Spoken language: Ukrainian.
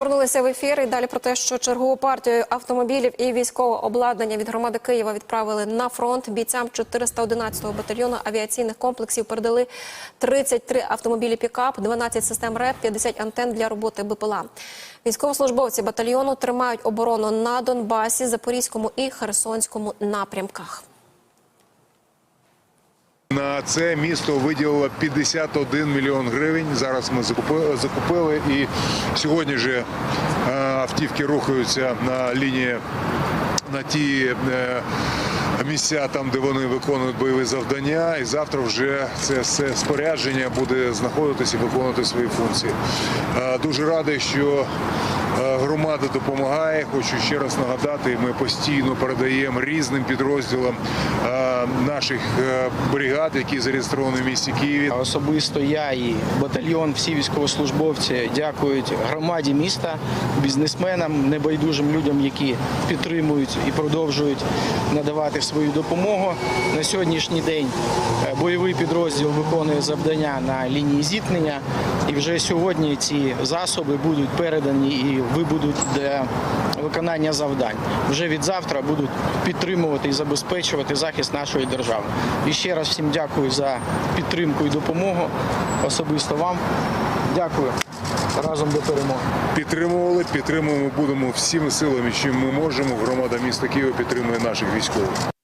Повернулися в ефір і далі про те, що чергову партію автомобілів і військового обладнання від громади Києва відправили на фронт. Бійцям 411-го батальйону авіаційних комплексів передали 33 автомобілі пікап, 12 систем РЕП, 50 антенн для роботи БПЛА. Військовослужбовці батальйону тримають оборону на Донбасі, Запорізькому і Херсонському напрямках. На це місто виділило 51 мільйон гривень. Зараз ми закупили, і сьогодні же е, автівки рухаються на лінії на ті е, місця, там де вони виконують бойові завдання. І завтра вже це все спорядження буде знаходитися і виконувати свої функції. Е, Дуже радий, що громада допомагає. Хочу ще раз нагадати, ми постійно передаємо різним підрозділам е, наших е, бригад, які зареєстровані в місті Києві. Особисто я і батальйон, всі військовослужбовці дякують громаді міста, бізнесменам, небайдужим людям, які підтримують і продовжують надавати свою допомогу. На сьогоднішній день е, бойовий підрозділ виконує завдання на лінії зіткнення, і вже сьогодні ці засоби будуть передані і вибудуть для виконання завдань. Вже від завтра будуть підтримувати і забезпечувати захист нашої держави. І ще раз всім дякую за підтримку і допомогу. Особисто вам. Дякую. Разом до перемоги. Підтримували, підтримуємо, будемо всіми силами, чим ми можемо. Громада міста Києва підтримує наших військових.